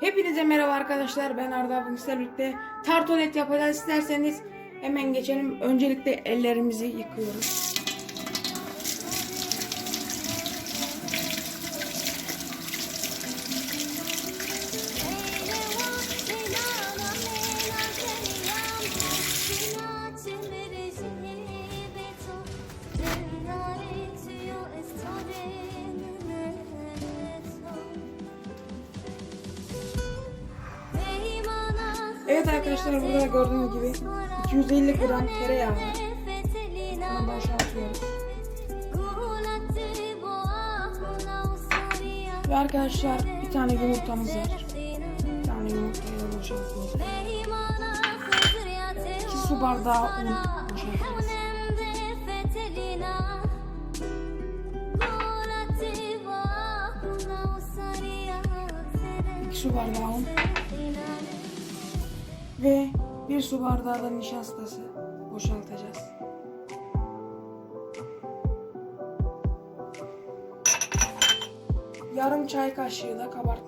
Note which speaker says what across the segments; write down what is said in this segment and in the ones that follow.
Speaker 1: Hepinize merhaba arkadaşlar. Ben Arda bugün sizlerle birlikte tartolet yapacağız. İsterseniz hemen geçelim. Öncelikle ellerimizi yıkıyoruz. Evet arkadaşlar burada gördüğünüz gibi 250 gram tereyağı var. Bunu boşaltıyoruz. Ve arkadaşlar bir tane yumurtamız var. Bir tane yumurtayı boşaltıyoruz. 2 su bardağı un boşaltıyoruz. Su bardağı un ve bir su bardağı da nişastası boşaltacağız. Yarım çay kaşığı da kabartma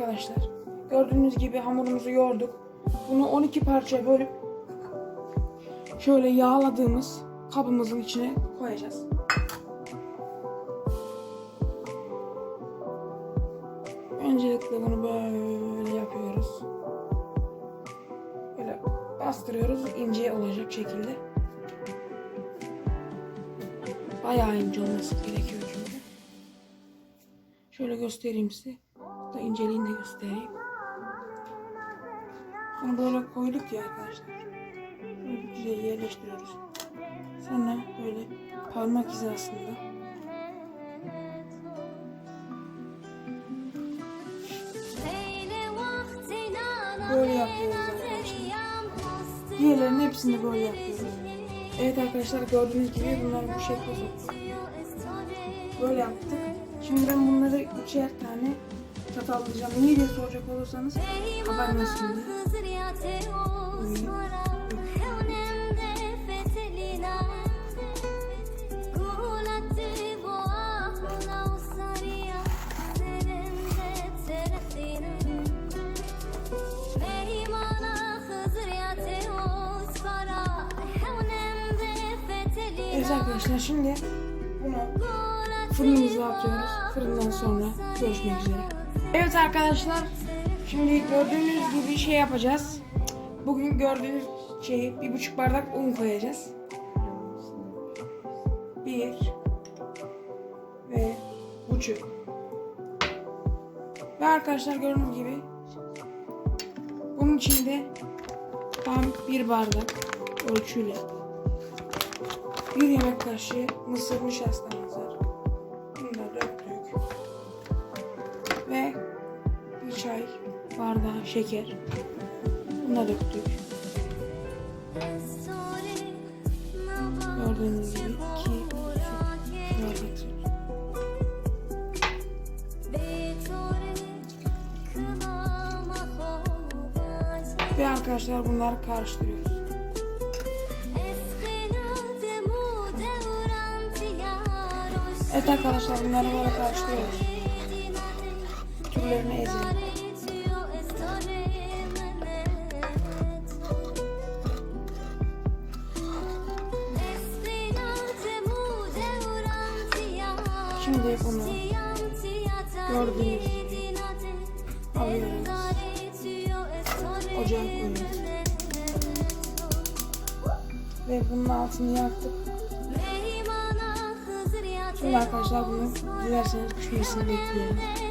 Speaker 1: arkadaşlar. Gördüğünüz gibi hamurumuzu yoğurduk. Bunu 12 parçaya bölüp şöyle yağladığımız kabımızın içine koyacağız. Öncelikle bunu böyle yapıyoruz. Böyle bastırıyoruz ince olacak şekilde. Bayağı ince olması gerekiyor çünkü. Şöyle göstereyim size. Da inceliğini de göstereyim. Bunu böyle koyduk ya arkadaşlar. Böyle güzel yerleştiriyoruz. Sonra böyle parmak hizasında Böyle yapıyoruz arkadaşlar. Diğerlerinin hepsini böyle yapıyoruz. Evet arkadaşlar gördüğünüz gibi bunları bu şekilde. Böyle yaptık. Şimdi ben bunları üçer tane çatallayacağım. Niye diye soracak olursanız kabarmasın diye. Evet arkadaşlar şimdi bunu fırınımıza atıyoruz. Fırından sonra görüşmek üzere. Evet arkadaşlar şimdi gördüğünüz gibi şey yapacağız. Bugün gördüğünüz şeyi bir buçuk bardak un koyacağız. Bir ve buçuk. Ve arkadaşlar gördüğünüz gibi bunun içinde tam bir bardak ölçüyle bir yemek kaşığı mısır nişastamız var. Ve çay bardağı şeker. Bunları döktük. Gördüğünüz gibi iki bardak. Ve arkadaşlar bunları karıştırıyoruz. Evet arkadaşlar bunları böyle karıştırıyoruz. Şimdi bunu gördüğünüz alıyoruz. Ocağa koyuyoruz. Ve bunun altını yaktık. Şimdi arkadaşlar bunu dilerseniz pişmesini bekleyelim.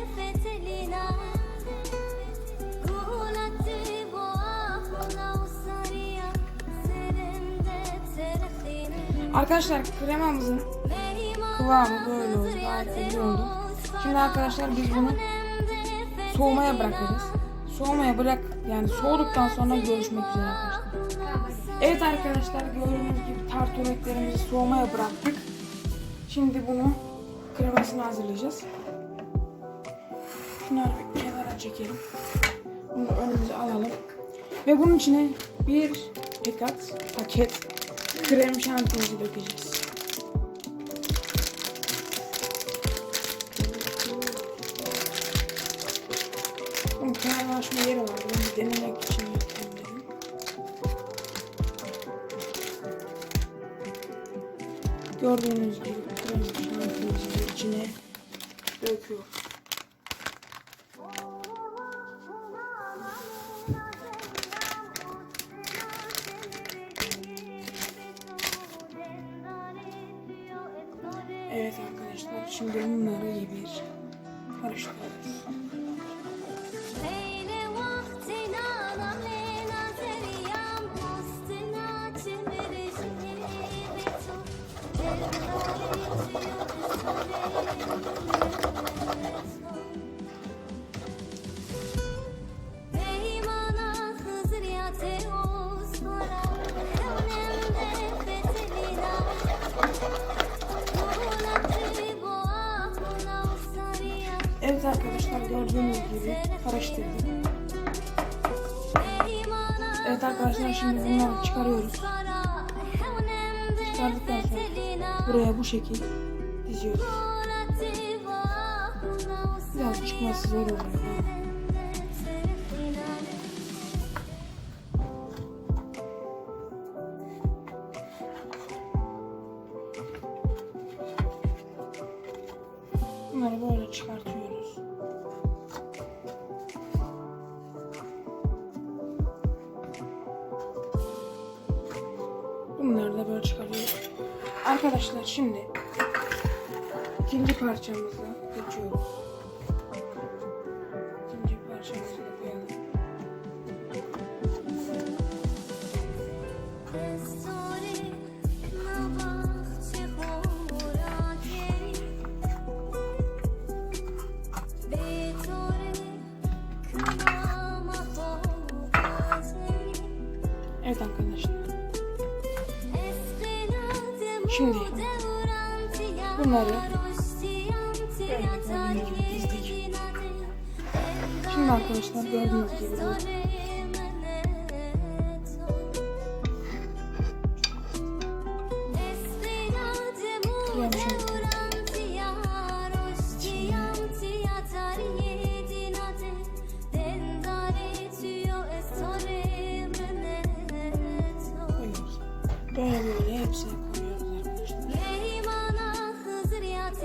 Speaker 1: Arkadaşlar kremamızın kıvamı böyle oldu. Gayet güzel oldu. Şimdi arkadaşlar biz bunu soğumaya bırakacağız. Soğumaya bırak yani soğuduktan sonra görüşmek üzere arkadaşlar. Evet arkadaşlar gördüğünüz gibi tartoreklerimizi soğumaya bıraktık. Şimdi bunu kremasını hazırlayacağız. Şunları bir kenara çekelim. Bunu önümüze alalım. Ve bunun içine bir paket, paket krem şantimizi dökeceğiz. Bunun kenarlaşma yeri var. Bunu denemek için yapıyorum dedim. Gördüğünüz gibi krem şantimizi içine döküyoruz. Evet arkadaşlar şimdi bunları iyi bir karıştırıyoruz. Evet arkadaşlar gördüğünüz gibi karıştırdık. Evet arkadaşlar şimdi bunları çıkarıyoruz. Çıkardıktan sonra buraya bu şekil diziyoruz. Biraz çıkması zor oluyor. Bunları da böyle çıkarıyoruz. Arkadaşlar şimdi ikinci parçamıza geçiyoruz. Şimdi bunları. Şimdi arkadaşlar gördüğünüz gibi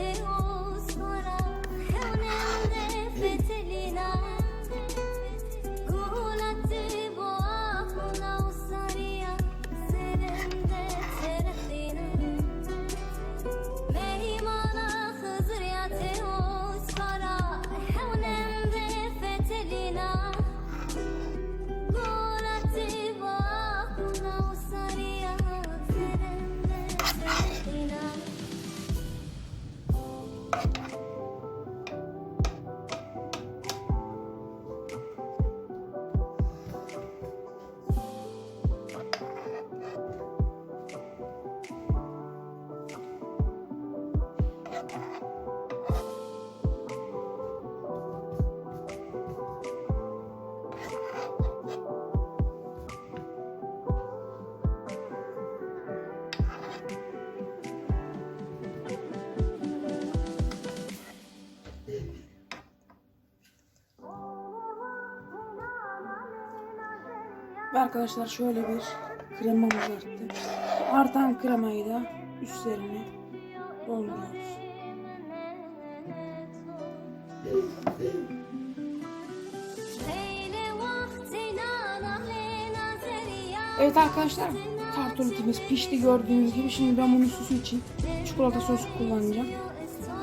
Speaker 1: thế ôi Ve arkadaşlar şöyle bir kremamız arttı. Artan kremayı da üstlerine dolduruyoruz. Evet arkadaşlar tartuletimiz pişti gördüğünüz gibi. Şimdi ben bunun süsü için çikolata sosu kullanacağım.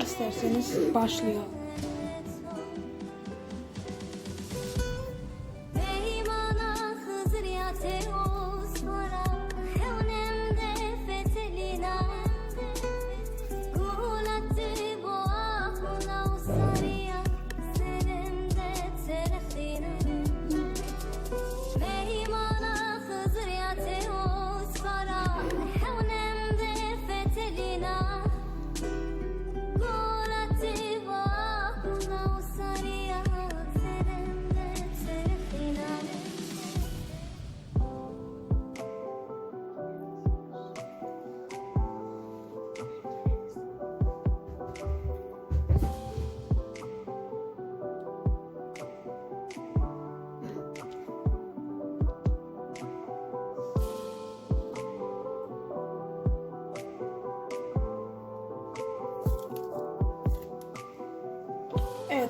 Speaker 1: İsterseniz başlayalım.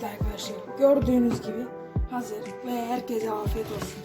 Speaker 1: Evet arkadaşlar gördüğünüz gibi hazır ve herkese afiyet olsun.